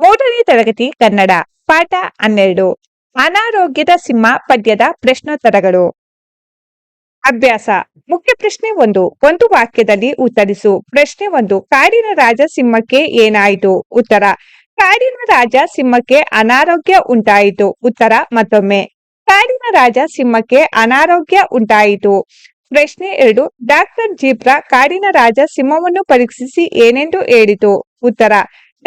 ಮೂರನೇ ತರಗತಿ ಕನ್ನಡ, ಪಾಠ ಹನ್ನೆರಡು. ಅನಾರೋಗ್ಯದ ಸಿಂಹ ಪದ್ಯದ ಪ್ರಶ್ನೋತ್ತರಗಳು. ಅಭ್ಯಾಸ. ಮುಖ್ಯ ಪ್ರಶ್ನೆ ಒಂದು ಒಂದು ವಾಕ್ಯದಲ್ಲಿ ಉತ್ತರಿಸು. ಪ್ರಶ್ನೆ ಒಂದು, ಕಾಡಿನ ರಾಜ ಸಿಂಹಕ್ಕೆ ಏನಾಯಿತು? ಉತ್ತರ, ಕಾಡಿನ ರಾಜ ಸಿಂಹಕ್ಕೆ ಅನಾರೋಗ್ಯ ಉಂಟಾಯಿತು. ಉತ್ತರ, ಮತ್ತೊಮ್ಮೆ, ಕಾಡಿನ ರಾಜ ಸಿಂಹಕ್ಕೆ ಅನಾರೋಗ್ಯ ಉಂಟಾಯಿತು. ಪ್ರಶ್ನೆ ಎರಡು, ಡಾಕ್ಟರ್ ಜೀಬ್ರಾ ಕಾಡಿನ ರಾಜ ಸಿಂಹವನ್ನು ಪರೀಕ್ಷಿಸಿ ಏನೆಂದು ಹೇಳಿತು? ಉತ್ತರ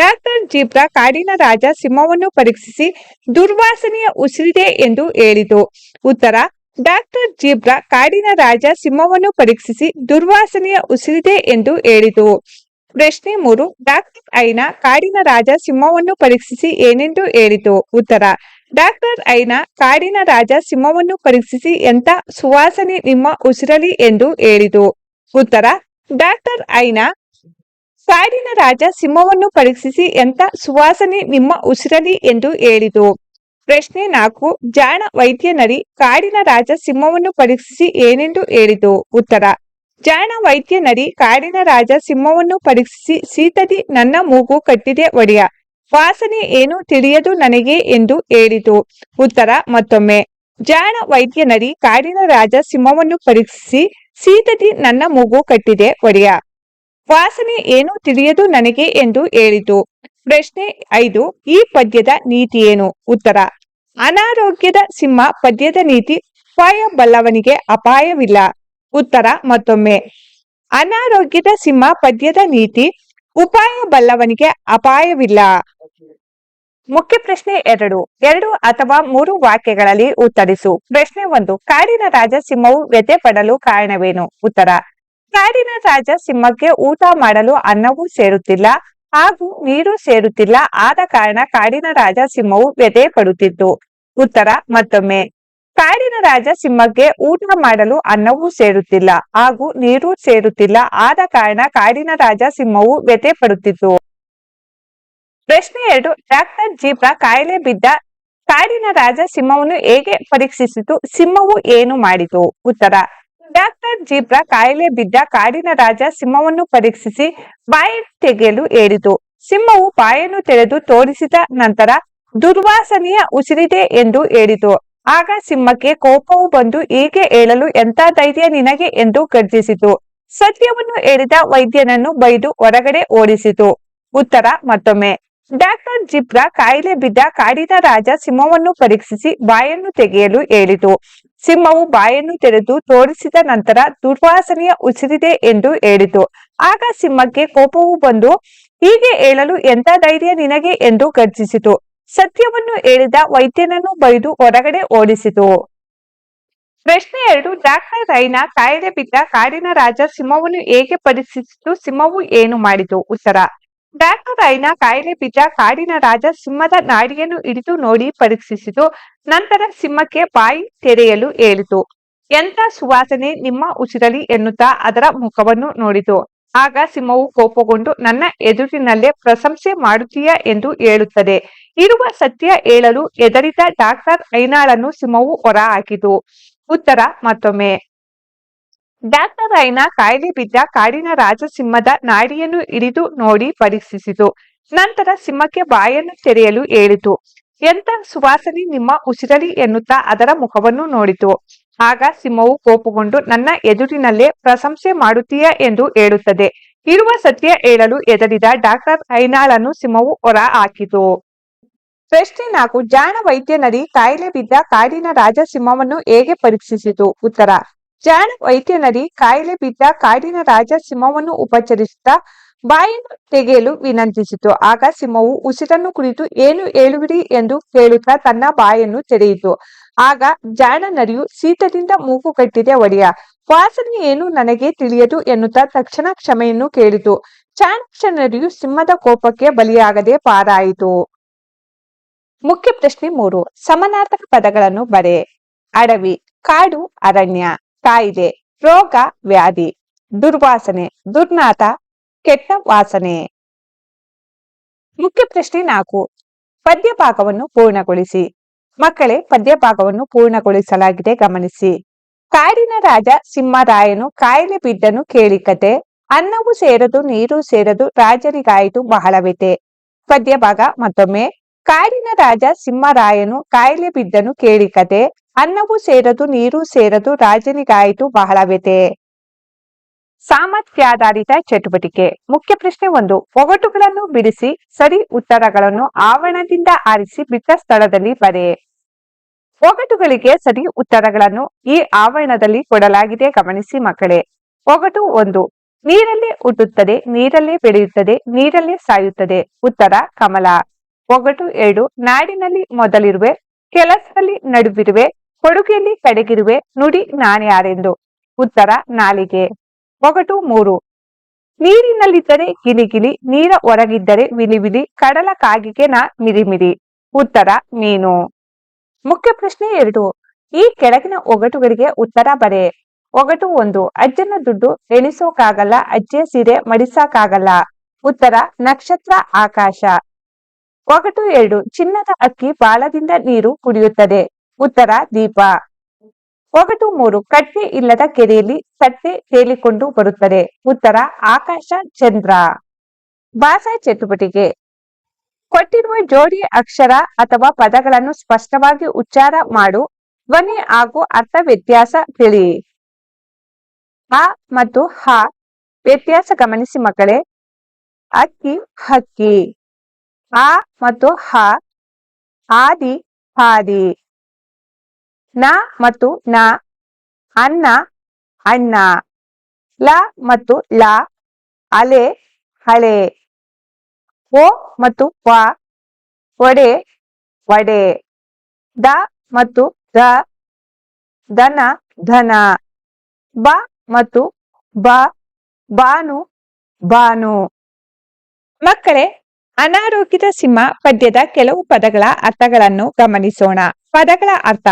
ಡಾಕ್ಟರ್ ಜೀಬ್ರಾ ಕಾಡಿನ ರಾಜ ಸಿಂಹವನ್ನು ಪರೀಕ್ಷಿಸಿ ದುರ್ವಾಸನೆಯ ಉಸಿರಿದೆ ಎಂದು ಹೇಳಿತು. ಉತ್ತರ ಡಾಕ್ಟರ್ ಜೀಬ್ರಾ ಕಾಡಿನ ರಾಜ ಸಿಂಹವನ್ನು ಪರೀಕ್ಷಿಸಿ ದುರ್ವಾಸನೆಯ ಉಸಿರಿದೆ ಎಂದು ಹೇಳಿತು. ಪ್ರಶ್ನೆ ಮೂರು ಡಾಕ್ಟರ್ ಐನಾ ಕಾಡಿನ ರಾಜ ಸಿಂಹವನ್ನು ಪರೀಕ್ಷಿಸಿ ಏನೆಂದು ಹೇಳಿತು. ಉತ್ತರ ಡಾಕ್ಟರ್ ಐನಾ ಕಾಡಿನ ರಾಜ ಸಿಂಹವನ್ನು ಪರೀಕ್ಷಿಸಿ ಎಂತ ಸುವಾಸನೆ ನಿಮ್ಮ ಉಸಿರಲಿ ಎಂದು ಹೇಳಿತು. ಉತ್ತರ ಡಾಕ್ಟರ್ ಐನಾ ಕಾಡಿನ ರಾಜ ಸಿಂಹವನ್ನು ಪರೀಕ್ಷಿಸಿ ಎಂತ ಸುವಾಸನೆ ನಿಮ್ಮ ಉಸಿರಲಿ ಎಂದು ಹೇಳಿತು ಪ್ರಶ್ನೆ ನಾಲ್ಕು. ಜಾಣ ವೈದ್ಯ ನರಿ, ಕಾಡಿನ ರಾಜ ಸಿಂಹವನ್ನು ಪರೀಕ್ಷಿಸಿ ಏನೆಂದು ಹೇಳಿತು ಉತ್ತರ. ಜಾಣ ವೈದ್ಯ ನರಿ, ಕಾಡಿನ ರಾಜ ಸಿಂಹವನ್ನು ಪರೀಕ್ಷಿಸಿ ಸೀತದಿ ನನ್ನ ಮೂಗು ಕಟ್ಟಿದೆ ಒಡೆಯ. ವಾಸನೆ ಏನು ತಿಳಿಯದು ನನಗೆ ಎಂದು ಹೇಳಿತು ಉತ್ತರ. ಮತ್ತೊಮ್ಮೆ. ಜಾಣ ವೈದ್ಯ ನರಿ, ಕಾಡಿನ ರಾಜ ಸಿಂಹವನ್ನು ಪರೀಕ್ಷಿಸಿ ಸೀತದಿ ನನ್ನ ಮೂಗು ಕಟ್ಟಿದೆ ಒಡೆಯ. ವಾಸನೆ ಏನು ತಿಳಿಯದು ನನಗೆ ಎಂದು ಹೇಳಿತು. ಪ್ರಶ್ನೆ ಐದು, ಈ ಪದ್ಯದ ನೀತಿ ಏನು? ಉತ್ತರ, ಅನಾರೋಗ್ಯದ ಸಿಂಹ ಪದ್ಯದ ನೀತಿ ಉಪಾಯ ಬಲ್ಲವನಿಗೆ ಅಪಾಯವಿಲ್ಲ. ಉತ್ತರ ಮತ್ತೊಮ್ಮೆ, ಅನಾರೋಗ್ಯದ ಸಿಂಹ ಪದ್ಯದ ನೀತಿ ಉಪಾಯ ಬಲ್ಲವನಿಗೆ ಅಪಾಯವಿಲ್ಲ. ಮುಖ್ಯ ಪ್ರಶ್ನೆ ಎರಡು ಎರಡು ಅಥವಾ ಮೂರು ವಾಕ್ಯಗಳಲ್ಲಿ ಉತ್ತರಿಸು. ಪ್ರಶ್ನೆ ಒಂದು, ಕಾಡಿನ ರಾಜ ಸಿಂಹವು ವ್ಯಥೆ ಪಡಲು ಕಾರಣವೇನು? ಉತ್ತರ ಕಾಡಿನ ರಾಜ ಸಿಂಹಕ್ಕೆ ಊಟ ಮಾಡಲು ಅನ್ನವೂ ಸೇರುತ್ತಿಲ್ಲ. ಹಾಗೂ ನೀರು ಸೇರುತ್ತಿಲ್ಲ. ಆದ ಕಾರಣ ಕಾಡಿನ ರಾಜ ಸಿಂಹವು ವ್ಯಥೆ ಪಡುತ್ತಿತ್ತು. ಉತ್ತರ, ಮತ್ತೊಮ್ಮೆ. ಕಾಡಿನ ರಾಜ ಸಿಂಹಕ್ಕೆ ಊಟ ಮಾಡಲು ಅನ್ನವೂ ಸೇರುತ್ತಿಲ್ಲ. ಹಾಗೂ ನೀರು ಸೇರುತ್ತಿಲ್ಲ. ಆದ ಕಾರಣ ಕಾಡಿನ ರಾಜ ಸಿಂಹವು ವ್ಯಥೆ ಪಡುತ್ತಿತ್ತು. ಪ್ರಶ್ನೆ ಎರಡು. ಡಾಕ್ಟರ್ ಜೀಬ್ರಾ ಕಾಯಿಲೆ ಬಿದ್ದ ಕಾಡಿನ ರಾಜ ಸಿಂಹವನ್ನು ಹೇಗೆ ಪರೀಕ್ಷಿಸಿತು? ಸಿಂಹವು ಏನು ಮಾಡಿತು? ಉತ್ತರ. ಡಾಕ್ಟರ್ ಜೀಬ್ರಾ ಕಾಯಿಲೆ ಬಿದ್ದ ಕಾಡಿನ ರಾಜ ಸಿಂಹವನ್ನು ಪರೀಕ್ಷಿಸಿ ಬಾಯಿ ತೆಗೆಯಲು ಹೇಳಿತು ಸಿಂಹವು ಬಾಯನ್ನು ತೆರೆದು ತೋರಿಸಿದ ನಂತರ ದುರ್ವಾಸನೆಯ ಉಸಿರಿದೆ ಎಂದು ಹೇಳಿತು. ಆಗ ಸಿಂಹಕ್ಕೆ ಕೋಪವು ಬಂದು ಹೀಗೆ ಹೇಳಲು ಎಂತ ಧೈರ್ಯ ನಿನಗೆ ಎಂದು ಗರ್ಜಿಸಿತು. ಸತ್ಯವನ್ನು ಹೇಳಿದ ವೈದ್ಯನನ್ನು ಬೈದು ಹೊರಗಡೆ ಓಡಿಸಿತು. ಉತ್ತರ ಮತ್ತೊಮ್ಮೆ. ಡಾಕ್ಟರ್ ಜಿಬ್ರಾ ಕಾಯಿಲೆ ಬಿದ್ದ ಕಾಡಿನ ರಾಜ ಸಿಂಹವನ್ನು ಪರೀಕ್ಷಿಸಿ ಬಾಯನ್ನು ತೆಗೆಯಲು ಹೇಳಿತು ಸಿಂಹವು ಬಾಯನ್ನು ತೆರೆದು ತೋರಿಸಿದ ನಂತರ ದುರ್ವಾಸನೆಯ ಉಸಿರಿದೆ ಎಂದು ಹೇಳಿತು. ಆಗ ಸಿಂಹಕ್ಕೆ ಕೋಪವು ಬಂದು, ಹೀಗೆ ಹೇಳಲು ಎಂತ ಧೈರ್ಯ ನಿನಗೆ? ಎಂದು ಗರ್ಜಿಸಿತು. ಸತ್ಯವನ್ನು ಹೇಳಿದ ವೈದ್ಯನನ್ನು ಬೈದು ಹೊರಗಡೆ ಓಡಿಸಿತು. ಪ್ರಶ್ನೆ ಎರಡು ಡಾಕ್ಟರ್ ರೈನ ಕಾಯಿಲೆ ಬಿದ್ದ ಕಾಡಿನ ರಾಜ ಸಿಂಹವನ್ನು ಹೇಗೆ ಪರೀಕ್ಷಿಸಿತು ಸಿಂಹವು ಏನು ಮಾಡಿತು? ಉತ್ತರ ಡಾಕ್ಟರ್ ಐನ ಕಾಯಿಲೆ ಬಿದ್ದ ಕಾಡಿನ ರಾಜ ಸಿಂಹದ ನಾಡಿಯನ್ನು ಹಿಡಿದು ನೋಡಿ ಪರೀಕ್ಷಿಸಿತು. ನಂತರ ಸಿಂಹಕ್ಕೆ ಬಾಯಿ ತೆರೆಯಲು ಹೇಳಿತು. ಎಂತ ಸುವಾಸನೆ ನಿಮ್ಮ ಉಸಿರಲಿ ಎನ್ನುತ್ತಾ ಅದರ ಮುಖವನ್ನು ನೋಡಿತು. ಆಗ ಸಿಂಹವು ಕೋಪಗೊಂಡು, ನನ್ನ ಎದುರಿನಲ್ಲೇ ಪ್ರಶಂಸೆ ಮಾಡುತ್ತೀಯ ಎಂದು ಹೇಳುತ್ತದೆ. ಇರುವ ಸತ್ಯ ಹೇಳಲು ಎದರಿದ ಡಾಕ್ಟರ್ ಐನಾಳನ್ನು ಸಿಂಹವು ಹೊರ ಹಾಕಿತು. ಉತ್ತರ ಮತ್ತೊಮ್ಮೆ. ಡಾಕ್ಟರ್ ಐನಾ ಕಾಯಿಲೆ ಬಿದ್ದ ಕಾಡಿನ ರಾಜ ಸಿಂಹದ ನಾಡಿಯನ್ನು ಹಿಡಿದು ನೋಡಿ ಪರೀಕ್ಷಿಸಿತು. ನಂತರ ಸಿಂಹಕ್ಕೆ ಬಾಯನ್ನು ತೆರೆಯಲು ಹೇಳಿತು. ಎಂತ ಸುವಾಸನೆ ನಿಮ್ಮ ಉಸಿರಲಿ ಎನ್ನುತ್ತಾ ಅದರ ಮುಖವನ್ನು ನೋಡಿತು. ಆಗ ಸಿಂಹವು ಕೋಪಗೊಂಡು, ನನ್ನ ಎದುರಿನಲ್ಲೇ ಪ್ರಶಂಸೆ ಮಾಡುತ್ತೀಯ ಎಂದು ಹೇಳುತ್ತದೆ. ಇರುವ ಸತ್ಯ ಹೇಳಲು ಎದರಿದ ಡಾಕ್ಟರ್ ಐನಾಳನ್ನು ಸಿಂಹವು ಹೊರ ಹಾಕಿತು. ಪ್ರಶ್ನೆ ನಾಲ್ಕು, ಜಾಣ ವೈದ್ಯ ನದಿ ಕಾಯಿಲೆ ಬಿದ್ದ ಕಾಡಿನ ರಾಜ ಸಿಂಹವನ್ನು ಹೇಗೆ ಪರೀಕ್ಷಿಸಿತು? ಉತ್ತರ ಜಾಣ ವೈದ್ಯ ನರಿ ಕಾಯಿಲೆ ಬಿದ್ದ ಕಾಡಿನ ರಾಜ ಸಿಂಹವನ್ನು ಉಪಚರಿಸುತ್ತಾ ಬಾಯಿಯನ್ನು ತೆಗೆಯಲು ವಿನಂತಿಸಿತು. ಆಗ ಸಿಂಹವು ಉಸಿರನ್ನು ಕುರಿತು ಏನು ಹೇಳುವಿರಿ? ಎಂದು ಕೇಳುತ್ತಾ ತನ್ನ ಬಾಯನ್ನು ತೆರೆಯಿತು. ಆಗ ಜಾಣ ನರಿಯು, ಸೀತದಿಂದ ಮೂಗು ಕಟ್ಟಿದೆ ಒಡೆಯ. ವಾಸನೆ ಏನು ನನಗೆ ತಿಳಿಯದು? ಎನ್ನುತ್ತಾ ತಕ್ಷಣ ಕ್ಷಮೆಯನ್ನು ಕೇಳಿತು. ಚಾಣಕ್ಷ ನರಿಯು ಸಿಂಹದ ಕೋಪಕ್ಕೆ ಬಲಿಯಾಗದೆ ಪಾರಾಯಿತು. ಮುಖ್ಯ ಪ್ರಶ್ನೆ ಮೂರು. ಸಮಾನಾರ್ಥಕ ಪದಗಳನ್ನು ಬರೆ. ಅಡವಿ. ಕಾಡು ಅರಣ್ಯ. ಕಾಯಿಲೆ, ರೋಗ, ವ್ಯಾಧಿ, ದುರ್ವಾಸನೆ ದುರ್ನಾತ ಕೆಟ್ಟ ವಾಸನೆ. ಮುಖ್ಯ ಪ್ರಶ್ನೆ ನಾಲ್ಕು. ಪದ್ಯ ಭಾಗವನ್ನು ಪೂರ್ಣಗೊಳಿಸಿ. ಮಕ್ಕಳೇ ಪದ್ಯ ಭಾಗವನ್ನು ಪೂರ್ಣಗೊಳಿಸಲಾಗಿದೆ, ಗಮನಿಸಿ. ಕಾಡಿನ ರಾಜ ಸಿಂಹರಾಯನು ಕಾಯಿಲೆ ಬಿದ್ದನು ಕೇಳಿಕತೆ ಅನ್ನವು ಸೇರದು, ನೀರು ಸೇರದು ಬಹಳವಿತೆ ಪದ್ಯ ಭಾಗ ಮತ್ತೊಮ್ಮೆ. ಕಾಡಿನ ರಾಜ ಸಿಂಹರಾಯನು ಕಾಯಿಲೆ ಬಿದ್ದನು ಕೇಳಿ ಕತೆ. ಅನ್ನವೂ ಸೇರದು, ನೀರು ಸೇರದು, ರಾಜನಿಗಾಯಿತು ಬಹಳ ವ್ಯತೆ ಸಾಮರ್ಥ್ಯಾಧಾರಿತ ಚಟುವಟಿಕೆ. ಮುಖ್ಯ ಪ್ರಶ್ನೆ ಒಂದು. ಒಗಟುಗಳನ್ನು ಬಿಡಿಸಿ, ಸರಿ ಉತ್ತರಗಳನ್ನು ಆವರಣದಿಂದ ಆರಿಸಿ ಬಿದ್ದ ಸ್ಥಳದಲ್ಲಿ ಬರೆ. ಒಗಟುಗಳಿಗೆ ಸರಿ ಉತ್ತರಗಳನ್ನು ಈ ಆವರಣದಲ್ಲಿ ಕೊಡಲಾಗಿದೆ, ಗಮನಿಸಿ ಮಕ್ಕಳೇ. ಒಗಟು ಒಂದು. ನೀರಲ್ಲೇ ಹುಟ್ಟುತ್ತದೆ ನೀರಲ್ಲೇ ಬೆಳೆಯುತ್ತದೆ, ನೀರಲ್ಲೇ ಸಾಯುತ್ತದೆ. ಉತ್ತರ, ಕಮಲ. ಒಗಟು ಎರಡು ನಾಡಿನಲ್ಲಿ ಮೊದಲಿರುವೆ, ಕೆಲಸದಲ್ಲಿ ನಡುವಿರುವೆ, ಕೊಡುಗೆಯಲ್ಲಿ ಕಡೆಗಿರುವೆ, ನುಡಿ ನಾನ್ಯಾರೆಂದು ಉತ್ತರ ನಾಲಿಗೆ. ಒಗಟು ಮೂರು. ನೀರಿನಲ್ಲಿದ್ದರೆ ಗಿಲಿಗಿಲಿ, ನೀರ ಹೊರಗಿದ್ದರೆ ವಿಲಿವಿಲಿ, ಕಡಲ ಕಾಗಿಗೆ ನಾ ಮಿರಿಮಿರಿ. ಉತ್ತರ ಮೀನು. ಮುಖ್ಯ ಪ್ರಶ್ನೆ ಎರಡು. ಈ ಕೆಳಗಿನ ಒಗಟುಗಳಿಗೆ ಉತ್ತರ ಬರೆ. ಒಗಟು ಒಂದು. ಅಜ್ಜನ ದುಡ್ಡು ಎಣಿಸೋಕಾಗಲ್ಲ, ಅಜ್ಜಿಯ ಸೀರೆ ಮಡಿಸಕ್ಕಾಗಲ್ಲ ಉತ್ತರ ನಕ್ಷತ್ರ ಆಕಾಶ. ಒಗಟು ಎರಡು. ಚಿನ್ನದ ಅಕ್ಕಿ ಬಾಳದಿಂದ ನೀರು ಕುಡಿಯುತ್ತದೆ. ಉತ್ತರ, ದೀಪ. ಒಗಟು ಮೂರು. ಕಟ್ಟೆ ಇಲ್ಲದ ಕೆರೆಯಲ್ಲಿ ಸಟ್ಟೆ ತೇಲಿಕೊಂಡು ಬರುತ್ತದೆ. ಉತ್ತರ, ಆಕಾಶ, ಚಂದ್ರ. ಭಾಷಾ ಚಟುವಟಿಕೆ. ಕೊಟ್ಟಿರುವ ಜೋಡಿ ಅಕ್ಷರ ಅಥವಾ ಪದಗಳನ್ನು ಸ್ಪಷ್ಟವಾಗಿ ಉಚ್ಚಾರ ಮಾಡು. ಧ್ವನಿ ಹಾಗೂ ಅರ್ಥ ವ್ಯತ್ಯಾಸ ತಿಳಿ. ಆ ಮತ್ತು ಹ ವ್ಯತ್ಯಾಸ ಗಮನಿಸಿ ಮಕ್ಕಳೇ. ಅಕ್ಕಿ, ಹಕ್ಕಿ. ಆ ಮತ್ತು ಹ, ಆದಿ ಹಾದಿ ನ ಮತ್ತು ನ, ಅನ್ನ, ಅಣ್ಣ. ಲ ಮತ್ತು ಲ, ಅಲೆ, ಹಳೆ. ಓ ಮತ್ತು ವ, ಒಡೆ, ವಡೆ. ದ ಮತ್ತು ದ, ದನ, ಧನ. ಬ ಮತ್ತು ಬ, ಬಾನು ಬಾನು. ಮಕ್ಕಳೇ ಅನಾರೋಗ್ಯದ ಸಿಂಹ ಪದ್ಯದ ಕೆಲವು ಪದಗಳ ಅರ್ಥಗಳನ್ನು ಗಮನಿಸೋಣ. ಪದಗಳ ಅರ್ಥ.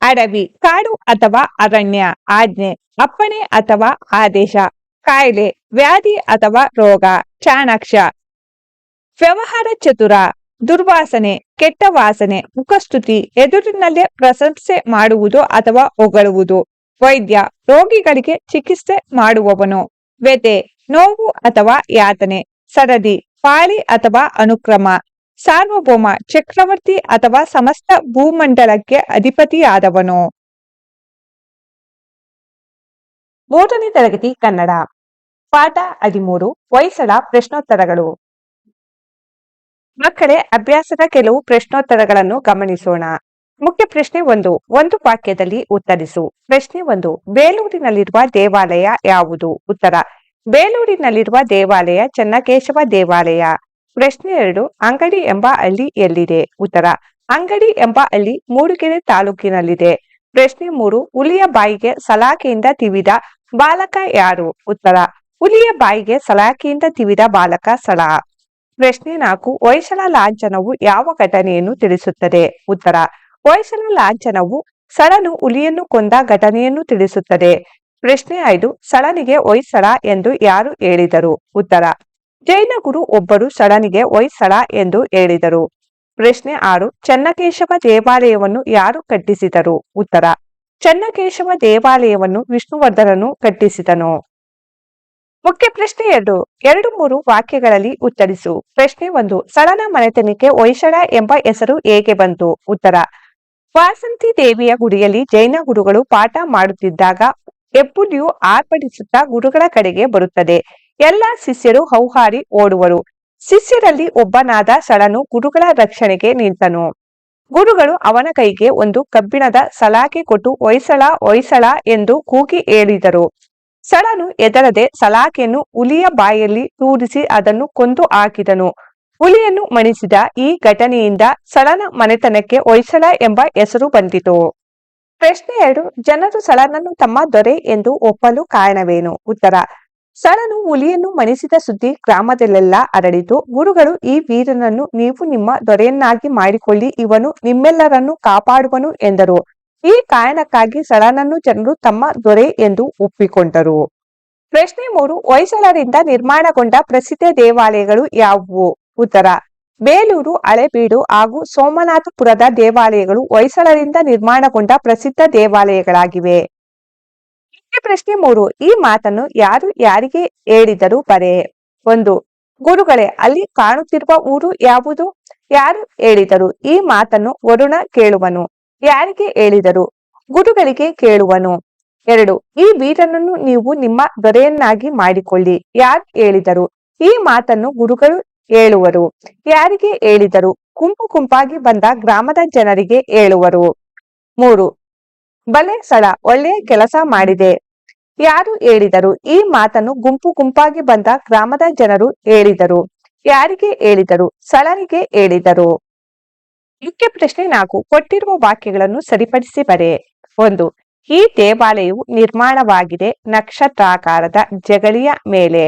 ಅಡವಿ, ಕಾಡು ಅಥವಾ ಅರಣ್ಯ, ಆಜ್ಞೆ, ಅಪ್ಪಣೆ ಅಥವಾ ಆದೇಶ, ಕಾಯಿಲೆ, ವ್ಯಾಧಿ ಅಥವಾ ರೋಗ, ಚಾಣಾಕ್ಷ. ವ್ಯವಹಾರ ಚತುರ, ದುರ್ವಾಸನೆ, ಕೆಟ್ಟ ವಾಸನೆ, ಮುಖಸ್ತುತಿ, ಎದುರಿನಲ್ಲೇ ಪ್ರಶಂಸೆ ಮಾಡುವುದು ಅಥವಾ ಹೊಗಳುವುದು. ವೈದ್ಯ, ರೋಗಿಗಳಿಗೆ ಚಿಕಿತ್ಸೆ ಮಾಡುವವನು. ವ್ಯತೆ ನೋವು ಅಥವಾ ಯಾತನೆ. ಸರದಿ ಪಾಳಿ ಅಥವಾ ಅನುಕ್ರಮ, ಸಾರ್ವಭೌಮ, ಚಕ್ರವರ್ತಿ ಅಥವಾ ಸಮಸ್ತ ಭೂಮಂಡಲಕ್ಕೆ ಅಧಿಪತಿಯಾದವನು. ಮೂರನೇ ತರಗತಿ ಕನ್ನಡ. ಪಾಠ ಹದಿಮೂರು ಹೊಯ್ಸಳ ಪ್ರಶ್ನೋತ್ತರಗಳು. ಮಕ್ಕಳೇ, ಅಭ್ಯಾಸದ ಕೆಲವು ಪ್ರಶ್ನೋತ್ತರಗಳನ್ನು ಗಮನಿಸೋಣ. ಮುಖ್ಯ ಪ್ರಶ್ನೆ ಒಂದು ಒಂದು ವಾಕ್ಯದಲ್ಲಿ ಉತ್ತರಿಸು. ಪ್ರಶ್ನೆ ಒಂದು, ಬೇಲೂರಿನಲ್ಲಿರುವ ದೇವಾಲಯ ಯಾವುದು? ಉತ್ತರ ಬೇಲೂರಿನಲ್ಲಿರುವ ದೇವಾಲಯ ಚನ್ನಕೇಶವ ದೇವಾಲಯ. ಪ್ರಶ್ನೆ ಎರಡು, ಅಂಗಡಿ ಎಂಬ ಹಳ್ಳಿ ಎಲ್ಲಿದೆ? ಉತ್ತರ, ಅಂಗಡಿ ಎಂಬ ಹಳ್ಳಿ ಮೂಡಿಗೆರೆ ತಾಲೂಕಿನಲ್ಲಿದೆ. ಪ್ರಶ್ನೆ ಮೂರು, ಹುಲಿಯ ಬಾಯಿಗೆ ಸಲಾಕೆಯಿಂದ ತಿವಿದ ಬಾಲಕ ಯಾರು? ಉತ್ತರ, ಹುಲಿಯ ಬಾಯಿಗೆ ಸಲಾಕೆಯಿಂದ ತಿವಿದ ಬಾಲಕ ಸಳ ಪ್ರಶ್ನೆ ನಾಲ್ಕು ಹೊಯ್ಸಳ ಲಾಂಛನವು ಯಾವ ಘಟನೆಯನ್ನು ತಿಳಿಸುತ್ತದೆ? ಉತ್ತರ ಹೊಯ್ಸಳ ಲಾಂಛನವು ಸಳನು ಹುಲಿಯನ್ನು ಕೊಂದ ಘಟನೆಯನ್ನು ತಿಳಿಸುತ್ತದೆ. ಪ್ರಶ್ನೆ ಐದು ಸಳನಿಗೆ ಹೊಯ್ಸಳ ಎಂದು ಯಾರು ಹೇಳಿದರು? ಉತ್ತರ ಜೈನ ಗುರು ಒಬ್ಬರು ಸಳನಿಗೆ ಹೊಯ್ಸಳ ಎಂದು ಹೇಳಿದರು. ಪ್ರಶ್ನೆ ಆರು, ಚನ್ನಕೇಶವ ದೇವಾಲಯವನ್ನು ಯಾರು ಕಟ್ಟಿಸಿದರು? ಉತ್ತರ, ಚನ್ನಕೇಶವ ದೇವಾಲಯವನ್ನು ವಿಷ್ಣುವರ್ಧನನು ಕಟ್ಟಿಸಿದನು. ಮುಖ್ಯ ಪ್ರಶ್ನೆ ಎರಡು ಎರಡು ಮೂರು ವಾಕ್ಯಗಳಲ್ಲಿ ಉತ್ತರಿಸು ಪ್ರಶ್ನೆ ಒಂದು ಸಳನ ಮನೆತನಕ್ಕೆ ಹೊಯ್ಸಳ ಎಂಬ ಹೆಸರು ಹೇಗೆ ಬಂತು? ಉತ್ತರ, ವಾಸಂತಿ ದೇವಿಯ ಗುಡಿಯಲ್ಲಿ ಜೈನ ಗುರುಗಳು ಪಾಠ ಮಾಡುತ್ತಿದ್ದಾಗ ಹೆಬ್ಬುಲಿಯು ಆರ್ಭಟಿಸುತ್ತಾ ಗುರುಗಳ ಕಡೆಗೆ ಬರುತ್ತದೆ. ಎಲ್ಲಾ ಶಿಷ್ಯರು ಹೌಹಾರಿ ಓಡುವರು. ಶಿಷ್ಯರಲ್ಲಿ ಒಬ್ಬನಾದ ಸಳನು ಗುರುಗಳ ರಕ್ಷಣೆಗೆ ನಿಂತನು. ಗುರುಗಳು ಅವನ ಕೈಗೆ ಒಂದು ಕಬ್ಬಿಣದ ಸಲಾಕೆ ಕೊಟ್ಟು, ಹೊಯ್ಸಳ ಹೊಯ್ಸಳ ಎಂದು ಕೂಗಿ ಹೇಳಿದರು. ಸಳನು ಎದರದೆ ಸಲಾಕೆಯನ್ನು ಹುಲಿಯ ಬಾಯಲ್ಲಿ ತೂರಿಸಿ ಅದನ್ನು ಕೊಂದು ಹಾಕಿದನು. ಹುಲಿಯನ್ನು ಮಣಿಸಿದ ಈ ಘಟನೆಯಿಂದ ಸಳನ ಮನೆತನಕ್ಕೆ ಹೊಯ್ಸಳ ಎಂಬ ಹೆಸರು ಬಂದಿತು. ಪ್ರಶ್ನೆ ಎರಡು, ಜನರು ಸಳನನ್ನು ತಮ್ಮ ದೊರೆ ಎಂದು ಒಪ್ಪಲು ಕಾರಣವೇನು? ಉತ್ತರ ಸಳನು ಹುಲಿಯನ್ನು ಮಣಿಸಿದ ಸುದ್ದಿ ಗ್ರಾಮದಲ್ಲೆಲ್ಲ ಅರಳಿತು ಗುರುಗಳು ಈ ವೀರನನ್ನು ನೀವು ನಿಮ್ಮ ದೊರೆಯನ್ನಾಗಿ ಮಾಡಿಕೊಳ್ಳಿ, ಇವನು ನಿಮ್ಮೆಲ್ಲರನ್ನು ಕಾಪಾಡುವನು ಎಂದರು. ಈ ಕಾರಣಕ್ಕಾಗಿ ಸಳನನ್ನು ಜನರು ತಮ್ಮ ದೊರೆ ಎಂದು ಒಪ್ಪಿಕೊಂಡರು. ಪ್ರಶ್ನೆ ಮೂರು, ಹೊಯ್ಸಳರಿಂದ ನಿರ್ಮಾಣಗೊಂಡ ಪ್ರಸಿದ್ಧ ದೇವಾಲಯಗಳು ಯಾವುವು? ಉತ್ತರ ಬೇಲೂರು, ಹಳೆಬೀಡು ಹಾಗೂ ಸೋಮನಾಥಪುರದ ದೇವಾಲಯಗಳು ಹೊಯ್ಸಳರಿಂದ ನಿರ್ಮಾಣಗೊಂಡ ಪ್ರಸಿದ್ಧ ದೇವಾಲಯಗಳಾಗಿವೆ. ಪ್ರಶ್ನೆ ಮೂರು, ಈ ಮಾತನ್ನು ಯಾರು ಯಾರಿಗೆ ಹೇಳಿದರು ಬರೆ? ಒಂದು, ಗುರುಗಳೇ, ಅಲ್ಲಿ ಕಾಣುತ್ತಿರುವ ಊರು ಯಾವುದು? ಯಾರು ಹೇಳಿದರು? ಈ ಮಾತನ್ನು ವರುಣ ಕೇಳುವನು. ಯಾರಿಗೆ ಹೇಳಿದರು? ಗುರುಗಳಿಗೆ ಕೇಳುವನು. ಎರಡು, ಈ ವೀರನನ್ನು ನೀವು ನಿಮ್ಮ ದೊರೆಯನ್ನಾಗಿ ಮಾಡಿಕೊಳ್ಳಿ. ಯಾರು ಹೇಳಿದರು? ಈ ಮಾತನ್ನು ಗುರುಗಳು ಹೇಳುವರು ಯಾರಿಗೆ ಹೇಳಿದರು? ಗುಂಪು ಗುಂಪಾಗಿ ಬಂದ ಗ್ರಾಮದ ಜನರಿಗೆ ಹೇಳುವರು ಮೂರು. ಬಲೆ ಸಳ ಒಳ್ಳೆಯ ಕೆಲಸ ಮಾಡಿದೆ. ಯಾರು ಹೇಳಿದರು? ಈ ಮಾತನ್ನು ಗುಂಪು ಗುಂಪಾಗಿ ಬಂದ ಗ್ರಾಮದ ಜನರು ಹೇಳಿದರು. ಯಾರಿಗೆ ಹೇಳಿದರು? ಸಳರಿಗೆ ಹೇಳಿದರು. ಮುಖ್ಯ ಪ್ರಶ್ನೆ ನಾಲ್ಕು. ಕೊಟ್ಟಿರುವ ವಾಕ್ಯಗಳನ್ನು ಸರಿಪಡಿಸಿ ಬರೆ. ಒಂದು. ಈ ದೇವಾಲಯವು ನಿರ್ಮಾಣವಾಗಿದೆ ನಕ್ಷತ್ರಾಕಾರದ ಜಗಳಿಯ ಮೇಲೆ.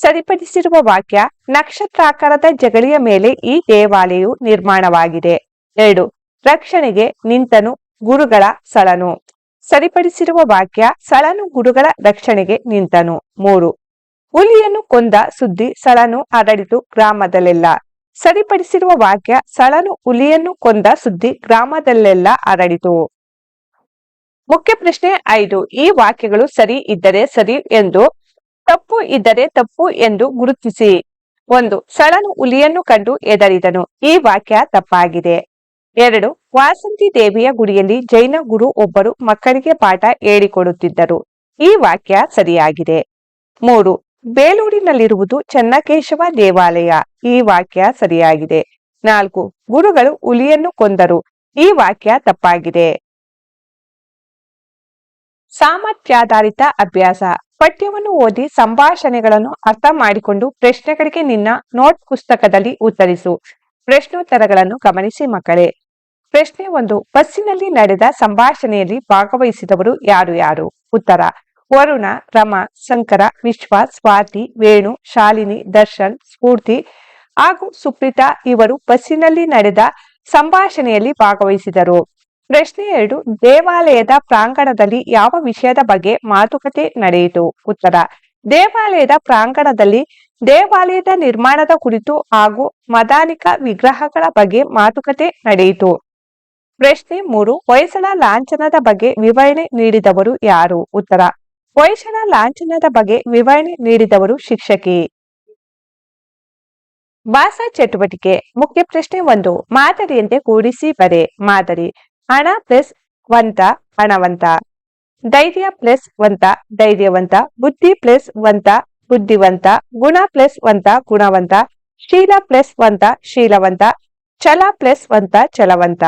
ಸರಿಪಡಿಸಿರುವ ವಾಕ್ಯ ನಕ್ಷತ್ರಾಕಾರದ ಜಗಳಿಯ ಮೇಲೆ ಈ ದೇವಾಲಯವು ನಿರ್ಮಾಣವಾಗಿದೆ. ಎರಡು, ರಕ್ಷಣೆಗೆ ನಿಂತನು ಗುರುಗಳ ಸಳನು. ಸರಿಪಡಿಸಿರುವ ವಾಕ್ಯ ಸಳನು ಗುರುಗಳ ರಕ್ಷಣೆಗೆ ನಿಂತನು. ಮೂರು, ಹುಲಿಯನ್ನು ಕೊಂದ ಸುದ್ದಿ ಸಳನು ಹರಡಿತು ಗ್ರಾಮದಲ್ಲೆಲ್ಲ. ಸರಿಪಡಿಸಿರುವ ವಾಕ್ಯ ಸಳನು ಹುಲಿಯನ್ನು ಕೊಂದ ಸುದ್ದಿ ಗ್ರಾಮದಲ್ಲೆಲ್ಲ ಹರಡಿತು. ಮುಖ್ಯ ಪ್ರಶ್ನೆ ಐದು, ಈ ವಾಕ್ಯಗಳು ಸರಿ ಇದ್ದರೆ ಸರಿ ಎಂದು ತಪ್ಪು ಇದ್ದರೆ ತಪ್ಪು ಎಂದು ಗುರುತಿಸಿ. ಒಂದು, ಸಳನು ಹುಲಿಯನ್ನು ಕಂಡು ಎದರಿದನು ಈ ವಾಕ್ಯ ತಪ್ಪಾಗಿದೆ. ಎರಡು, ವಾಸಂತಿ ದೇವಿಯ ಗುಡಿಯಲ್ಲಿ ಜೈನ ಗುರು ಒಬ್ಬರು ಮಕ್ಕಳಿಗೆ ಪಾಠ ಹೇಳಿಕೊಡುತ್ತಿದ್ದರು. ಈ ವಾಕ್ಯ ಸರಿಯಾಗಿದೆ. ಮೂರು, ಬೇಲೂರಿನಲ್ಲಿರುವುದು ಚನ್ನಕೇಶವ ದೇವಾಲಯ. ಈ ವಾಕ್ಯ ಸರಿಯಾಗಿದೆ. ನಾಲ್ಕು, ಗುರುಗಳು ಹುಲಿಯನ್ನು ಕೊಂದರು. ಈ ವಾಕ್ಯ ತಪ್ಪಾಗಿದೆ. ಸಾಮರ್ಥ್ಯಾಧಾರಿತ ಅಭ್ಯಾಸ. ಪಠ್ಯವನ್ನು ಓದಿ ಸಂಭಾಷಣೆಗಳನ್ನು ಅರ್ಥ ಮಾಡಿಕೊಂಡು ಪ್ರಶ್ನೆಗಳಿಗೆ ನಿನ್ನ ನೋಟ್ ಪುಸ್ತಕದಲ್ಲಿ ಉತ್ತರಿಸು. ಪ್ರಶ್ನೋತ್ತರಗಳನ್ನು ಗಮನಿಸಿ ಮಕ್ಕಳೇ. ಪ್ರಶ್ನೆ ಒಂದು, ಬಸ್ಸಿನಲ್ಲಿ ನಡೆದ ಸಂಭಾಷಣೆಯಲ್ಲಿ ಭಾಗವಹಿಸಿದವರು ಯಾರು ಯಾರು? ಉತ್ತರ, ವರುಣ, ರಮಾ, ಶಂಕರ, ವಿಶ್ವಾಸ್, ಸ್ವಾತಿ, ವೇಣು, ಶಾಲಿನಿ, ದರ್ಶನ್, ಸ್ಫೂರ್ತಿ ಹಾಗೂ ಸುಪ್ರೀತಾ ಇವರು ಬಸ್ಸಿನಲ್ಲಿ ನಡೆದ ಸಂಭಾಷಣೆಯಲ್ಲಿ ಭಾಗವಹಿಸಿದರು. ಪ್ರಶ್ನೆ ಎರಡು, ದೇವಾಲಯದ ಪ್ರಾಂಗಣದಲ್ಲಿ ಯಾವ ವಿಷಯದ ಬಗ್ಗೆ ಮಾತುಕತೆ ನಡೆಯಿತು? ಉತ್ತರ, ದೇವಾಲಯದ ಪ್ರಾಂಗಣದಲ್ಲಿ ದೇವಾಲಯದ ನಿರ್ಮಾಣದ ಕುರಿತು ಹಾಗೂ ಮದಾನಿಕ ವಿಗ್ರಹಗಳ ಬಗ್ಗೆ ಮಾತುಕತೆ ನಡೆಯಿತು. ಪ್ರಶ್ನೆ ಮೂರು, ಹೊಯ್ಸಳ ಲಾಂಛನದ ಬಗ್ಗೆ ವಿವರಣೆ ನೀಡಿದವರು ಯಾರು? ಉತ್ತರ, ಹೊಯ್ಸಳ ಲಾಂಛನದ ಬಗ್ಗೆ ವಿವರಣೆ ನೀಡಿದವರು ಶಿಕ್ಷಕಿ. ಭಾಷಾ ಚಟುವಟಿಕೆ, ಮುಖ್ಯ ಪ್ರಶ್ನೆ ಒಂದು, ಮಾದರಿಯಂತೆ ಕೂಡಿಸಿ ಬರೆ. ಮಾದರಿ ಹಣ ಪ್ಲಸ್ ವಂತ, ಹಣವಂತ. ಧೈರ್ಯ ಪ್ಲಸ್ ವಂತ, ಧೈರ್ಯವಂತ. ಬುದ್ಧಿ ಪ್ಲಸ್ ವಂತ, ಬುದ್ಧಿವಂತ. ಗುಣ ಪ್ಲಸ್ ವಂತ, ಗುಣವಂತ. ಶೀಲ ಪ್ಲಸ್ ವಂತ, ಶೀಲವಂತ. ಛಲ ಪ್ಲಸ್ ವಂತ, ಛಲವಂತ.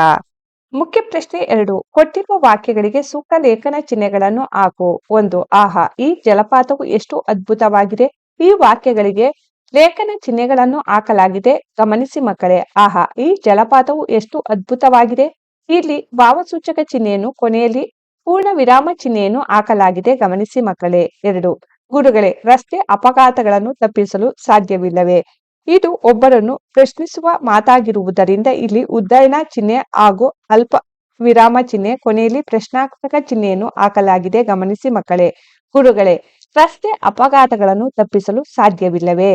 ಮುಖ್ಯ ಪ್ರಶ್ನೆ ಎರಡು. ಕೊಟ್ಟಿರುವ ವಾಕ್ಯಗಳಿಗೆ ಸೂಕ್ತ ಲೇಖನ ಚಿಹ್ನೆಗಳನ್ನು ಹಾಕು. ಒಂದು, ಆಹಾ, ಈ ಜಲಪಾತವು ಎಷ್ಟು ಅದ್ಭುತವಾಗಿದೆ. ಈ ವಾಕ್ಯಗಳಿಗೆ ಲೇಖನ ಚಿಹ್ನೆಗಳನ್ನು ಹಾಕಲಾಗಿದೆ. ಗಮನಿಸಿ ಮಕ್ಕಳೇ, ಆಹಾ, ಈ ಜಲಪಾತವು ಎಷ್ಟು ಅದ್ಭುತವಾಗಿದೆ. ಇಲ್ಲಿ ಭಾವಸೂಚಕ ಚಿಹ್ನೆಯನ್ನು ಕೊನೆಯಲ್ಲಿ ಪೂರ್ಣ ವಿರಾಮ ಚಿಹ್ನೆಯನ್ನು ಹಾಕಲಾಗಿದೆ. ಗಮನಿಸಿ ಮಕ್ಕಳೇ, ಎರಡು. ಗುರುಗಳೇ, ರಸ್ತೆ ಅಪಘಾತಗಳನ್ನು ತಪ್ಪಿಸಲು ಸಾಧ್ಯವಿಲ್ಲವೇ? ಇದು ಒಬ್ಬರನ್ನು ಪ್ರಶ್ನಿಸುವ ಮಾತಾಗಿರುವುದರಿಂದ ಇಲ್ಲಿ ಉದ್ದಯನ ಚಿಹ್ನೆ ಹಾಗೂ ಅಲ್ಪ ವಿರಾಮ ಚಿಹ್ನೆ ಕೊನೆಯಲ್ಲಿ ಪ್ರಶ್ನಾತ್ಮಕ ಚಿಹ್ನೆಯನ್ನು ಹಾಕಲಾಗಿದೆ. ಗಮನಿಸಿ ಮಕ್ಕಳೇ, ಗುರುಗಳೇ, ರಸ್ತೆ ಅಪಘಾತಗಳನ್ನು ತಪ್ಪಿಸಲು ಸಾಧ್ಯವಿಲ್ಲವೇ?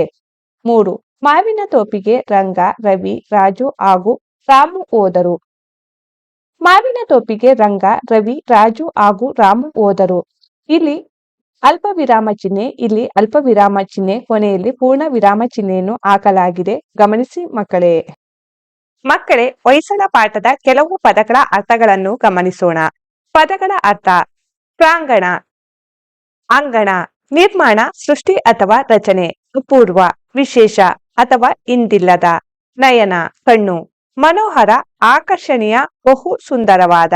ಮೂರು. ಮಾವಿನ ತೋಪಿಗೆ ರಂಗ, ರವಿ, ರಾಜು ಹಾಗೂ ರಾಮು ಹೋದರು. ಮಾವಿನ ತೋಪಿಗೆ ರಂಗ, ರವಿ, ರಾಜು ಹಾಗೂ ರಾಮು ಹೋದರು. ಇಲ್ಲಿ ಅಲ್ಪ ವಿರಾಮ ಚಿಹ್ನೆ, ಇಲ್ಲಿ ಅಲ್ಪ ವಿರಾಮ ಚಿಹ್ನೆ ಕೊನೆಯಲ್ಲಿ ಪೂರ್ಣ ವಿರಾಮ ಚಿಹ್ನೆಯನ್ನು ಹಾಕಲಾಗಿದೆ. ಗಮನಿಸಿ ಮಕ್ಕಳೇ. ಮಕ್ಕಳೇ, ಹೊಯ್ಸಳ ಪಾಠದ ಕೆಲವು ಪದಗಳ ಅರ್ಥಗಳನ್ನು ಗಮನಿಸೋಣ. ಪದಗಳ ಅರ್ಥ, ಪ್ರಾಂಗಣ, ಅಂಗಣ, ನಿರ್ಮಾಣ, ಸೃಷ್ಟಿ ಅಥವಾ ರಚನೆ, ಅಪೂರ್ವ, ವಿಶೇಷ ಅಥವಾ ಇಂದಿಲ್ಲದ, ನಯನ, ಕಣ್ಣು. ಮನೋಹರ, ಆಕರ್ಷಣೀಯ, ಬಹು ಸುಂದರವಾದ.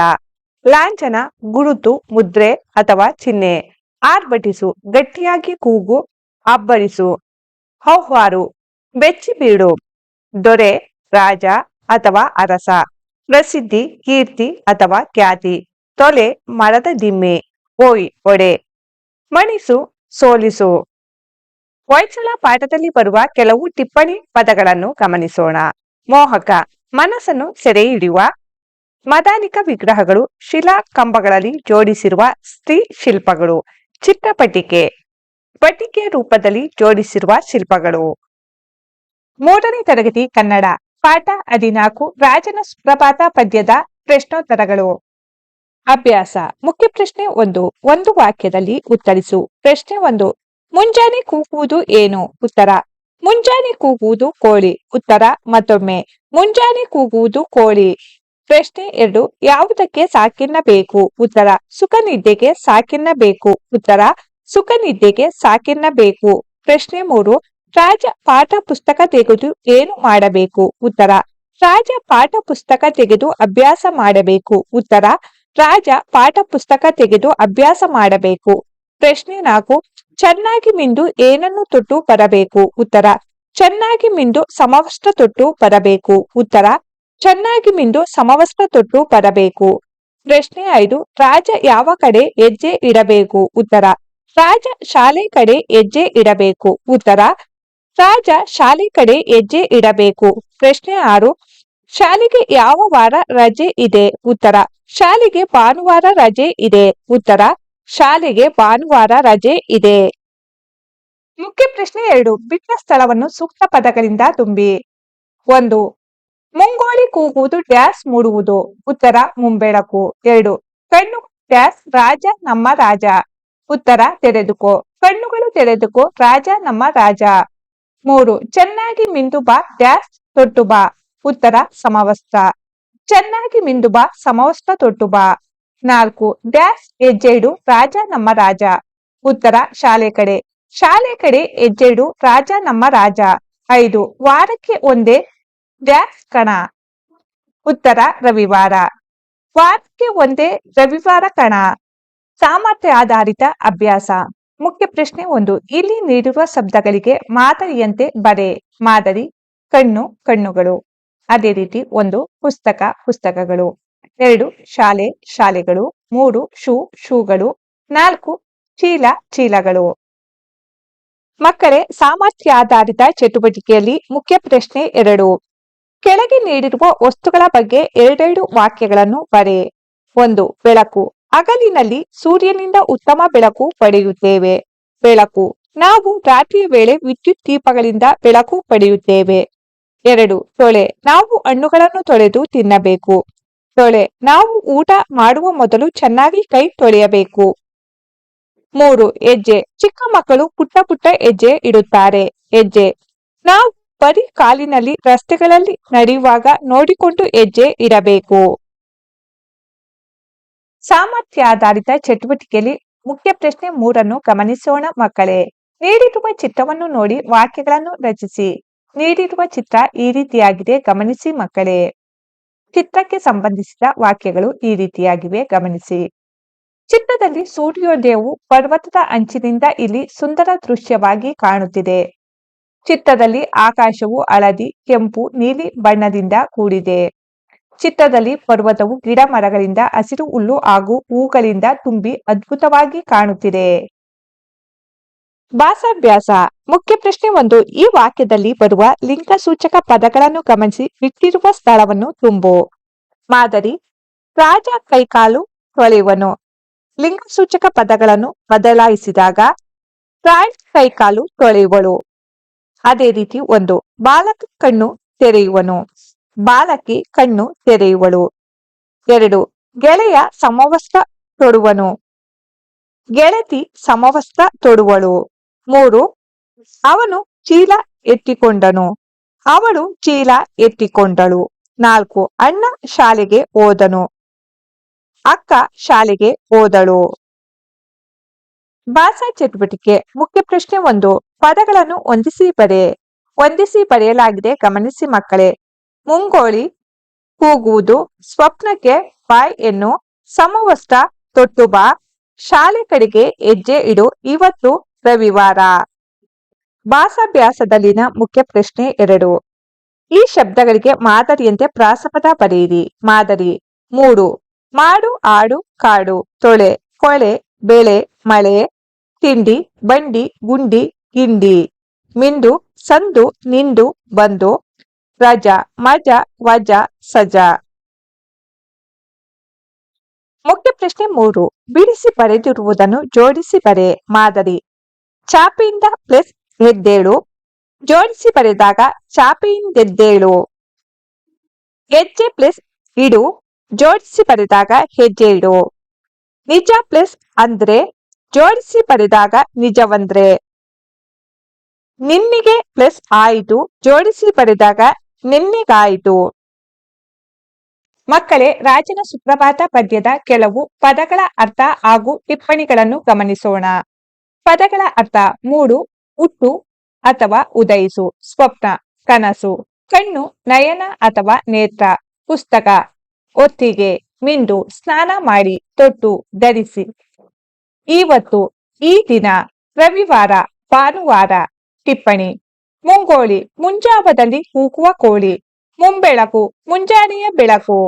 ಲಾಂಛನ, ಗುರುತು, ಮುದ್ರೆ ಅಥವಾ ಚಿಹ್ನೆ. ಆರ್ಭಟಿಸು, ಗಟ್ಟಿಯಾಗಿ ಕೂಗು, ಅಬ್ಬರಿಸು. ಹೌಹಾರು, ಬೆಚ್ಚಿ ಬೀಡು. ದೊರೆ, ರಾಜ ಅಥವಾ ಅರಸ. ಪ್ರಸಿದ್ಧಿ, ಕೀರ್ತಿ ಅಥವಾ ಖ್ಯಾತಿ. ತೊಲೆ, ಮರದ ದಿಮ್ಮೆ. ಓಯ್, ಒಡೆ. ಮಣಿಸು, ಸೋಲಿಸು. ಹೊಯ್ಸಳ ಪಾಠದಲ್ಲಿ ಬರುವ ಕೆಲವು ಟಿಪ್ಪಣಿ ಪದಗಳನ್ನು ಗಮನಿಸೋಣ. ಮೋಹಕ ಮನಸ್ಸನ್ನು ಸೆರೆ ಹಿಡಿಯುವ ಮದಾನಿಕ ವಿಗ್ರಹಗಳು ಶಿಲಾ ಕಂಬಗಳಲ್ಲಿ ಜೋಡಿಸಿರುವ ಸ್ತ್ರೀ ಶಿಲ್ಪಗಳು, ಚಿತ್ರಪಟಿಕೆ ಪಟಿಕೆಯ ರೂಪದಲ್ಲಿ ಜೋಡಿಸಿರುವ ಶಿಲ್ಪಗಳು. ಮೂರನೇ ತರಗತಿ ಕನ್ನಡ, ಪಾಠ ಹದಿನಾಲ್ಕು, ರಾಜನ ಸುಪ್ರಭಾತ ಪದ್ಯದ ಪ್ರಶ್ನೋತ್ತರಗಳು. ಅಭ್ಯಾಸ, ಮುಖ್ಯ ಪ್ರಶ್ನೆ ಒಂದು ಒಂದು ವಾಕ್ಯದಲ್ಲಿ ಉತ್ತರಿಸು. ಪ್ರಶ್ನೆ ಒಂದು, ಮುಂಜಾನೆ ಕೂಗುವುದು ಏನು? ಉತ್ತರ ಮುಂಜಾನೆ ಕೂಗುವುದು ಕೋಳಿ. ಉತ್ತರ, ಮತ್ತೊಮ್ಮೆ. ಮುಂಜಾನೆ ಕೂಗುವುದು ಕೋಳಿ. ಪ್ರಶ್ನೆ ಎರಡು, ಯಾವುದಕ್ಕೆ ಸಾಕಿನ್ನಬೇಕು ಉತ್ತರ ಸುಖ ನಿದ್ದೆಗೆ ಸಾಕೆನ್ನಬೇಕು ಉತ್ತರ ಸುಖ ನಿದ್ದೆಗೆ ಸಾಕೆನ್ನಬೇಕು ಪ್ರಶ್ನೆ ಮೂರು, ರಾಜ ಪಾಠ ಪುಸ್ತಕ ತೆಗೆದು ಏನು ಮಾಡಬೇಕು? ಉತ್ತರ, ರಾಜ ಪಾಠ ಪುಸ್ತಕ ತೆಗೆದು ಅಭ್ಯಾಸ ಮಾಡಬೇಕು. ಉತ್ತರ, ರಾಜ ಪಾಠ ಪುಸ್ತಕ ತೆಗೆದು ಅಭ್ಯಾಸ ಮಾಡಬೇಕು. ಪ್ರಶ್ನೆ ನಾಲ್ಕು ಚೆನ್ನಾಗಿ ಮಿಂದು ಏನನ್ನು ತೊಟ್ಟು ಬರಬೇಕು? ಉತ್ತರ, ಚೆನ್ನಾಗಿ ಮಿಂದು ಸಮವಸ್ತ್ರ ತೊಟ್ಟು ಬರಬೇಕು. ಉತ್ತರ, ಚೆನ್ನಾಗಿ ಮಿಂದು ಸಮವಸ್ತ್ರ ತೊಟ್ಟು ಬರಬೇಕು. ಪ್ರಶ್ನೆ ಐದು, ರಾಜ ಯಾವ ಕಡೆ ಹೆಜ್ಜೆ ಇಡಬೇಕು? ಉತ್ತರ, ರಾಜ ಶಾಲೆ ಕಡೆ ಹೆಜ್ಜೆ ಇಡಬೇಕು. ಉತ್ತರ, ರಾಜ ಶಾಲೆ ಕಡೆ ಹೆಜ್ಜೆ ಇಡಬೇಕು. ಪ್ರಶ್ನೆ ಆರು, ಶಾಲೆಗೆ ಯಾವ ವಾರ ರಜೆ ಇದೆ? ಉತ್ತರ, ಶಾಲೆಗೆ ಭಾನುವಾರ ರಜೆ ಇದೆ. ಉತ್ತರ ಶಾಲೆಗೆ ಭಾನುವಾರ ರಜೆ ಇದೆ. ಮುಖ್ಯ ಪ್ರಶ್ನೆ ಎರಡು, ಬಿಟ್ಟ ಸ್ಥಳವನ್ನು ಸೂಕ್ತ ಪದಗಳಿಂದ ತುಂಬಿ. ಒಂದು, ಮುಂಗೋಳಿ ಕೂಗುವುದು ಡ್ಯಾಸ್ ಮೂಡುವುದು, ಉತ್ತರ ಮುಂಬೆಳಕು. ಎರಡು, ಕಣ್ಣು ಡ್ಯಾಸ್ ರಾಜ ನಮ್ಮ ರಾಜ. ಉತ್ತರ ತೆರೆದುಕೋ, ಕಣ್ಣುಗಳು ತೆರೆದುಕೋ ರಾಜ ನಮ್ಮ ರಾಜ. ಮೂರು, ಚೆನ್ನಾಗಿ ಮಿಂದು ಬಾ ಡ್ಯಾಸ್ ತೊಟ್ಟು ಬಾ, ಉತ್ತರ ಸಮವಸ್ತ್ರ. ಚೆನ್ನಾಗಿ ಮಿಂದು ಬಾ ಸಮವಸ್ತ್ರ ತೊಟ್ಟು ಬಾ. ನಾಲ್ಕು ಡ್ಯಾಸ್ ಹೆಜ್ಜೆಡು ರಾಜ ನಮ್ಮ ರಾಜ. ಉತ್ತರ, ಶಾಲೆ ಕಡೆ. ಶಾಲೆ ಕಡೆ ಹೆಜ್ಜೆಡು ರಾಜ ನಮ್ಮ ರಾಜ. ಐದು, ವಾರಕ್ಕೆ ಒಂದೇ ಡ್ಯಾಸ್ ಕಣ. ಉತ್ತರ, ರವಿವಾರ. ವಾರಕ್ಕೆ ಒಂದೇ ರವಿವಾರ ಕಣ. ಸಾಮರ್ಥ್ಯ ಆಧಾರಿತ ಅಭ್ಯಾಸ. ಮುಖ್ಯ ಪ್ರಶ್ನೆ ಒಂದು, ಇಲ್ಲಿ ನೀಡಿರುವ ಶಬ್ದಗಳಿಗೆ ಮಾದರಿಯಂತೆ ಬರೆ, ಮಾದರಿ, ಕಣ್ಣು, ಕಣ್ಣುಗಳು. ಅದೇ ರೀತಿ ಒಂದು, ಪುಸ್ತಕ, ಪುಸ್ತಕಗಳು. ಎರಡು ಶಾಲೆ, ಶಾಲೆಗಳು, ಮೂರು ಶೂ, ಶೂಗಳು, ನಾಲ್ಕು ಚೀಲ, ಚೀಲಗಳು. ಮಕ್ಕಳೇ ಸಾಮರ್ಥ್ಯಾಧಾರಿತ ಚಟುವಟಿಕೆಯಲ್ಲಿ ಮುಖ್ಯ ಪ್ರಶ್ನೆ ಎರಡು. ಕೆಳಗೆ ನೀಡಿರುವ ವಸ್ತುಗಳ ಬಗ್ಗೆ ಎರಡೆರಡು ವಾಕ್ಯಗಳನ್ನು ಬರೆ. ಒಂದು, ಬೆಳಕು. ಹಗಲಿನಲ್ಲಿ ಸೂರ್ಯನಿಂದ ಉತ್ತಮ ಬೆಳಕು ಪಡೆಯುತ್ತೇವೆ. ಬೆಳಕು. ನಾವು ರಾತ್ರಿಯ ವೇಳೆ ವಿದ್ಯುತ್ ದೀಪಗಳಿಂದ ಬೆಳಕು ಪಡೆಯುತ್ತೇವೆ. ಎರಡು, ತೊಳೆ. ನಾವು ಹಣ್ಣುಗಳನ್ನು ತೊಳೆದು ತಿನ್ನಬೇಕು. ತೊಳೆ. ನಾವು ಊಟ ಮಾಡುವ ಮೊದಲು ಚೆನ್ನಾಗಿ ಕೈ ತೊಳೆಯಬೇಕು. ಮೂರು, ಹೆಜ್ಜೆ. ಚಿಕ್ಕ ಮಕ್ಕಳು ಪುಟ್ಟ ಪುಟ್ಟ ಹೆಜ್ಜೆ ಇಡುತ್ತಾರೆ. ಹೆಜ್ಜೆ. ನಾವು ಬರೀ ಕಾಲಿನಲ್ಲಿ ರಸ್ತೆಗಳಲ್ಲಿ ನಡೆಯುವಾಗ ನೋಡಿಕೊಂಡು ಹೆಜ್ಜೆ ಇಡಬೇಕು. ಸಾಮರ್ಥ್ಯ ಆಧಾರಿತ ಚಟುವಟಿಕೆಯಲ್ಲಿ ಮುಖ್ಯ ಪ್ರಶ್ನೆ ಮೂರನ್ನು ಗಮನಿಸೋಣ ಮಕ್ಕಳೇ. ನೀಡಿರುವ ಚಿತ್ರವನ್ನು ನೋಡಿ ವಾಕ್ಯಗಳನ್ನು ರಚಿಸಿ. ನೀಡಿರುವ ಚಿತ್ರ ಈ ರೀತಿಯಾಗಿದೆ. ಗಮನಿಸಿ ಮಕ್ಕಳೇ. ಚಿತ್ರಕ್ಕೆ ಸಂಬಂಧಿಸಿದ ವಾಕ್ಯಗಳು ಈ ರೀತಿಯಾಗಿವೆ. ಗಮನಿಸಿ. ಚಿತ್ರದಲ್ಲಿ ಸೂರ್ಯೋದಯವು ಪರ್ವತದ ಅಂಚಿನಿಂದ ಇಲ್ಲಿ ಸುಂದರ ದೃಶ್ಯವಾಗಿ ಕಾಣುತ್ತಿದೆ. ಚಿತ್ರದಲ್ಲಿ ಆಕಾಶವು ಹಳದಿ, ಕೆಂಪು, ನೀಲಿ ಬಣ್ಣದಿಂದ ಕೂಡಿದೆ. ಚಿತ್ರದಲ್ಲಿ ಪರ್ವತವು ಗಿಡ ಮರಗಳಿಂದ ಹಸಿರು ಹುಲ್ಲು ಹಾಗೂ ಹೂಗಳಿಂದ ತುಂಬಿ ಅದ್ಭುತವಾಗಿ ಕಾಣುತ್ತಿದೆ. ಭಾಷಾಭ್ಯಾಸ ಮುಖ್ಯ ಪ್ರಶ್ನೆ ಒಂದು, ಈ ವಾಕ್ಯದಲ್ಲಿ ಬರುವ ಲಿಂಗ ಸೂಚಕ ಪದಗಳನ್ನು ಗಮನಿಸಿ ಬಿಟ್ಟಿರುವ ಸ್ಥಳವನ್ನು ತುಂಬು. ಮಾದರಿ, ರಾಜ ಕೈಕಾಲು ತೊಳೆಯುವನು. ಲಿಂಗ ಸೂಚಕ ಪದಗಳನ್ನು ಬದಲಾಯಿಸಿದಾಗ ರಾಯ್ ಕೈಕಾಲು ತೊಳೆಯುವಳು. ಅದೇ ರೀತಿ ಒಂದು, ಬಾಲಕ ಕಣ್ಣು ತೆರೆಯುವನು. ಬಾಲಕಿ ಕಣ್ಣು ತೆರೆಯುವಳು. ಎರಡು, ಗೆಳೆಯ ಸಮವಸ್ತ್ರ ತೊಡುವನು. ಗೆಳತಿ ಸಮವಸ್ತ್ರ ತೊಡುವಳು. ಮೂರು, ಅವನು ಚೀಲ ಎತ್ತಿಕೊಂಡನು. ಅವಳು ಚೀಲ ಎತ್ತಿಕೊಂಡಳು. ನಾಲ್ಕು, ಅಣ್ಣ ಶಾಲೆಗೆ ಹೋದನು. ಅಕ್ಕ ಶಾಲೆಗೆ ಹೋದಳು. ಭಾಷಾ ಚಟುವಟಿಕೆ ಮುಖ್ಯ ಪ್ರಶ್ನೆ ಒಂದು. ಪದಗಳನ್ನು ಹೊಂದಿಸಿ ಬರೆ. ಹೊಂದಿಸಿ ಬರೆಯಲಾಗಿದೆ, ಗಮನಿಸಿ ಮಕ್ಕಳೇ. ಮುಂಗೋಳಿ, ಕೂಗುವುದು, ಸ್ವಪ್ನಕ್ಕೆ ಬಾಯ್ ಎನ್ನು, ಸಮವಸ್ತ್ರ ತೊಟ್ಟು ಬಾ. ಶಾಲೆ ಕಡೆಗೆ ಹೆಜ್ಜೆ ಇಡು. ಇವತ್ತು ರವಿವಾರ. ಭಾಸಾಭ್ಯಾಸದಲ್ಲಿನ ಮುಖ್ಯ ಪ್ರಶ್ನೆ ಎರಡು. ಈ ಶಬ್ದಗಳಿಗೆ ಮಾದರಿಯಂತೆ ಪ್ರಾಸಪದ ಬರೆಯಿರಿ. ಮಾದರಿ. ಮೂರು. ಮಾಡು, ಆಡು, ಕಾಡು. ತೊಳೆ. ಕೊಳೆ, ಬೆಳೆ, ಮಳೆ. ತಿಂಡಿ, ಬಂಡಿ, ಗುಂಡಿ, ಗಿಂಡಿ. ಮಿಂಡು ಸಂದು, ನಿಂದು, ಬಂದು. ರಜ, ಮಜ, ವಜ, ಸಜ. ಮುಖ್ಯ ಪ್ರಶ್ನೆ ಮೂರು. ಬಿಡಿಸಿ ಬರೆದಿರುವುದನ್ನು ಜೋಡಿಸಿ ಬರೆ. ಮಾದರಿ. ಚಾಪೆಯಿಂದ ಪ್ಲಸ್ ಗೆದ್ದೇಳು. ಜೋಡಿಸಿ ಬರೆದಾಗ ಚಾಪೆಯಿಂದೆದ್ದೇಳು ಹೆಜ್ಜೆ ಪ್ಲಸ್ ಇಡು. ಜೋಡಿಸಿ ಬರೆದಾಗ ಹೆಜ್ಜೆ ಇಡು ನಿಜ ಪ್ಲಸ್ ಅಂದ್ರೆ ಜೋಡಿಸಿ ಬರೆದಾಗ ನಿಜವಂದ್ರೆ. ನಿನ್ನಿಗೆ ಪ್ಲಸ್ ಆಯಿತು. ಜೋಡಿಸಿ ಬರೆದಾಗ ನಿನ್ನಿಗಾಯಿತು. ಮಕ್ಕಳೇ, ರಾಜನ ಸುಪ್ರಭಾತ ಪದ್ಯದ ಕೆಲವು ಪದಗಳ ಅರ್ಥ ಹಾಗೂ ಟಿಪ್ಪಣಿಗಳನ್ನು ಗಮನಿಸೋಣ. ಪದಗಳ ಅರ್ಥ ಮೂಡು, ಹುಟ್ಟು ಅಥವಾ ಉದಯಿಸು, ಸ್ವಪ್ನ, ಕನಸು, ಕಣ್ಣು, ನಯನ ಅಥವಾ ನೇತ್ರ, ಪುಸ್ತಕ, ಒತ್ತಿಗೆ ಮಿಂದು ಸ್ನಾನ ಮಾಡಿ, ತೊಟ್ಟು, ಧರಿಸಿ. ಇವತ್ತು ಈ ದಿನ ರವಿವಾರ, ಭಾನುವಾರ, ಟಿಪ್ಪಣಿ. ಮುಂಗೋಳಿ, ಮುಂಜಾವದಲ್ಲಿ ಹೂಕುವ ಕೋಳಿ. ಮುಂಬೆಳಕು, ಮುಂಜಾನೆಯ ಬೆಳಕು.